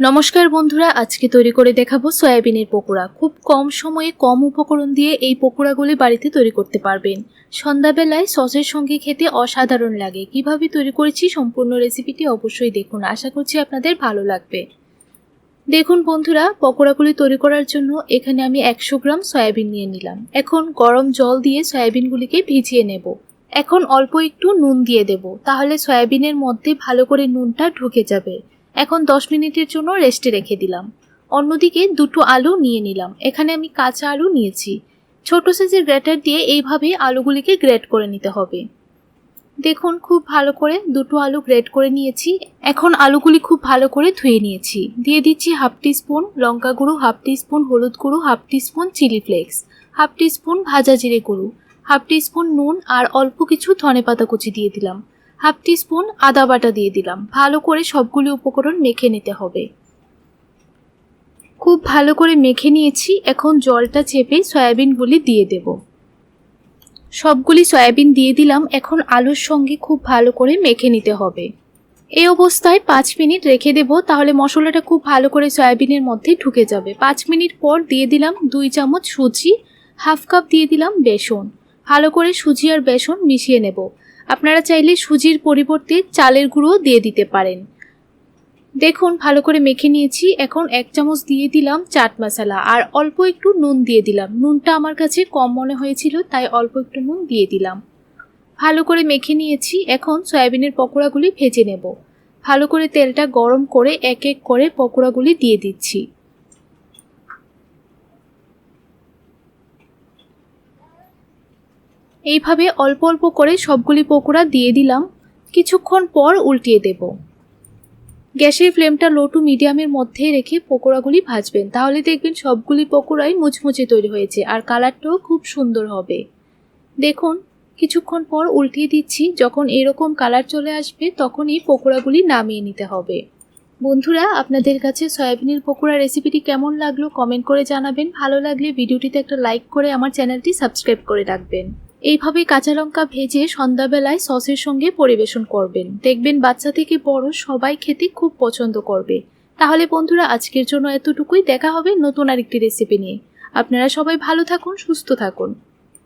নমস্কার বন্ধুরা, আজকে তৈরি করে দেখাবো সয়াবিনের পকোড়া। খুব কম সময়ে কম উপকরণ দিয়ে এই পকোড়াগুলি বাড়িতে তৈরি করতে পারবেন। সন্ধ্যাবেলায় সসের সঙ্গে খেতে অসাধারণ লাগে। কীভাবে তৈরি করেছি সম্পূর্ণ রেসিপিটি অবশ্যই দেখুন। আশা করছি আপনাদের ভালো লাগবে। দেখুন বন্ধুরা, পকোড়াগুলি তৈরি করার জন্য এখানে আমি একশো গ্রাম সয়াবিন নিয়ে নিলাম। এখন গরম জল দিয়ে সয়াবিনগুলিকে ভিজিয়ে নেব। এখন অল্প একটু নুন দিয়ে দেব। তাহলে সয়াবিনের মধ্যে ভালো করে নুনটা ঢুকে যাবে। এখন দশ মিনিটের জন্য রেস্টে রেখে দিলাম। অন্যদিকে দুটো আলু নিয়ে নিলাম। এখানে আমি কাঁচা আলু নিয়েছি। ছোট সাইজের গ্রেটার দিয়ে এইভাবে আলুগুলিকে গ্রেট করে নিতে হবে। দেখুন, খুব ভালো করে দুটো আলু গ্রেট করে নিয়েছি। এখন আলুগুলি খুব ভালো করে ধুয়ে নিয়েছি। দিয়ে দিচ্ছি হাফ স্পুন লঙ্কা গুঁড়ো, হাফ স্পুন হলুদ গুঁড়ো, half spoon chilli flakes, half spoon ভাজা জিরে গুঁড়ো, হাফ স্পুন নুন আর অল্প কিছু ধনে পাতা কুচি দিয়ে দিলাম। হাফ টি স্পুন আদা বাটা দিয়ে দিলাম। ভালো করে সবগুলি উপকরণ মেখে নিতে হবে। খুব ভালো করে মেখে নিয়েছি। এখন জলটা চেপে সয়াবিনগুলি দিয়ে দেব। সবগুলি সয়াবিন দিয়ে দিলাম। এখন আলুর সঙ্গে খুব ভালো করে মেখে নিতে হবে। এই অবস্থায় পাঁচ মিনিট রেখে দেব। তাহলে মশলাটা খুব ভালো করে সয়াবিনের মধ্যে ঢুকে যাবে। পাঁচ মিনিট পর দিয়ে দিলাম দুই চামচ সুজি, হাফ কাপ দিয়ে দিলাম বেসন। ভালো করে সুজি আর বেসন মিশিয়ে নেব। আপনারা চাইলে সুজির পরিবর্তে চালের গুঁড়ো দিয়ে দিতে পারেন। দেখুন, ভালো করে মেখে নিয়েছি। এখন এক চামচ দিয়ে দিলাম চাট মশলা। আর অল্প একটু নুন দিয়ে দিলাম। নুনটা আমার কাছে কম মনে হয়েছিল, তাই অল্প একটু নুন দিয়ে দিলাম। ভালো করে মেখে নিয়েছি। এখন সয়াবিনের পকোড়াগুলি ভেজে নেব। ভালো করে তেলটা গরম করে এক এক করে পকোড়াগুলি দিয়ে দিচ্ছি। এইভাবে অল্প অল্প করে সবগুলি পকোড়া দিয়ে দিলাম। কিছুক্ষণ পর উল্টিয়ে দেব। গ্যাসের ফ্লেমটা লো টু মিডিয়ামের মধ্যে রেখে পকোড়াগুলি ভাজবেন। তাহলে দেখবেন সবগুলি পকোড়াই মুচমুচে তৈরি হয়েছে আর কালারটাও খুব সুন্দর হবে। দেখুন, কিছুক্ষণ পর উল্টিয়ে দিচ্ছি। যখন এরকম কালার চলে আসবে, তখনই পকোড়াগুলি নামিয়ে নিতে হবে। বন্ধুরা, আপনাদের কাছে সয়াবিনের পকোড়া রেসিপিটি কেমন লাগল কমেন্ট করে জানাবেন। ভালো লাগলে ভিডিওটিতে একটা লাইক করে আমার চ্যানেলটি সাবস্ক্রাইব করে রাখবেন। এইভাবে কাঁচা লঙ্কা ভেজে সন্ধ্যাবেলায় সসের সঙ্গে পরিবেশন করবেন। দেখবেন বাচ্চা থেকে বড় সবাই খেতে খুব পছন্দ করবে। তাহলে বন্ধুরা, আজকের জন্য এতটুকুই। দেখা হবে নতুন আরেকটি রেসিপি নিয়ে। আপনারা সবাই ভালো থাকুন, সুস্থ থাকুন।